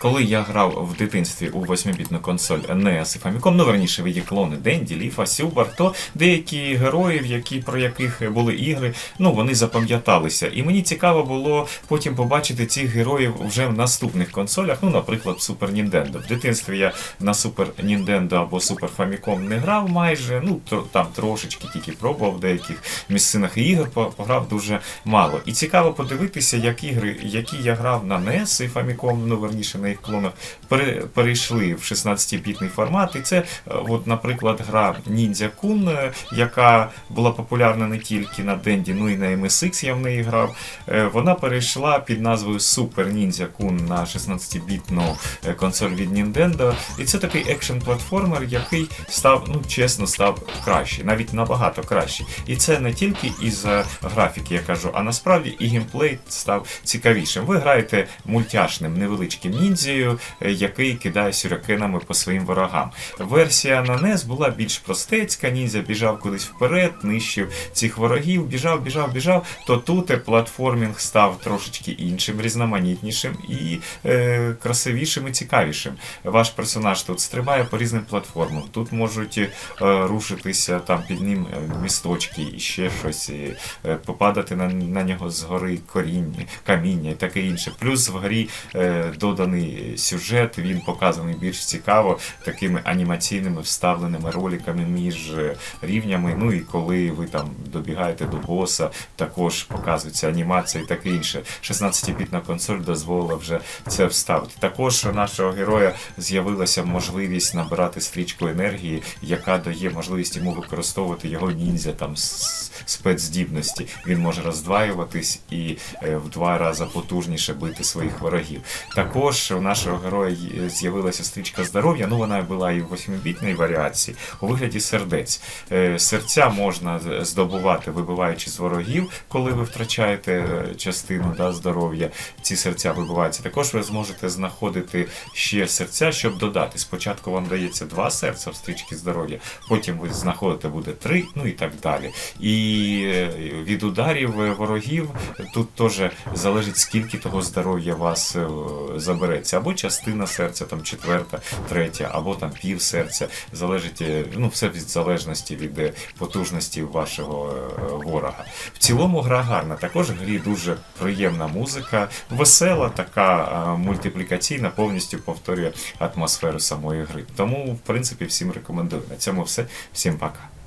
Коли я грав в дитинстві у 8-бітну консоль NES і Famicom, ну верніше її клони Денді, Ліфа, Сюбар, то деякі героїв, які, про яких були ігри, ну вони запам'яталися. І мені цікаво було потім побачити цих героїв вже в наступних консолях, ну, наприклад, в Super Nintendo. В дитинстві я на Super Nintendo або Super Famicom не грав майже, ну то, там трошечки тільки пробував в деяких місцинах і ігор пограв дуже мало. І цікаво подивитися, як ігри, які я грав на NES і Famicom, ну верніше на їх клонах, перейшли в 16-бітний формат. І це, е, от, наприклад, гра Ninja Kun, е, яка була популярна не тільки на Денді, ну і на MSX я в неї грав. Е, Вона перейшла під назвою Super Ninja Kun на 16-бітну е, консоль від Nintendo. І це такий екшн-платформер, який став, ну чесно, став кращий, навіть набагато кращий. І це не тільки із-за графіки, я кажу, а насправді і геймплей став цікавішим. Ви граєте мультяшним невеличким ніндзею, е, який кидає сюрикенами по своїм ворогам. Версія на NES була більш простецька, ніндзя біжав кудись вперед, нищив цих ворогів, біжав, біжав, біжав. То тут е, платформінг став трошечки іншим, різноманітнішим і е, красивішим і цікавішим. Ваш персонаж тут стрибає по різним платформам. Тут можуть е, рушитися там під ним е, місточки і ще щось, і, е, попадати на, на нього згори коріння, каміння і таке інше. Плюс в грі е, доданий сюжет, він показаний більш цікаво такими анімаційними вставленими роликами між е, рівнями. Ну і коли ви там добігаєте до боса, також показується анімація і таке інше. 16-бітна консоль дозволила вже це вставити. Також у нашого героя з'явилася можливість набирати стрічку енергії, яка дає можливість йому використовувати його ніндзя там спецздібності. Він може роздваюватись і е, в два рази потужніше бити своїх ворогів. Також у нашого героя з'явилася стрічка здоров'я. Ну вона була і в 8-бітній варіації у вигляді сердець. Е, Серця можна здобувати, вибиваючи з ворогів, коли ви втрачаєте е, частину да, здоров'я. Ці серця вибиваються. Також ви зможете знаходити ще серця, щоб додати. Спочатку вам дається два серця в стрічці здоров'я, потім ви знаходите буде три, ну і так далі. І е, від ударів е, ворогів тут теж залежить, скільки того здоров'я вас е, забереться. Або частина серця, там четверта, третя, або там пів серця. Залежить, ну все від залежності від потужності вашого ворога. В цілому гра гарна. Також в грі дуже приємна музика, весела, така мультиплікаційна, повністю повторює атмосферу самої гри. Тому, в принципі, всім рекомендую. На цьому все. Всім пока.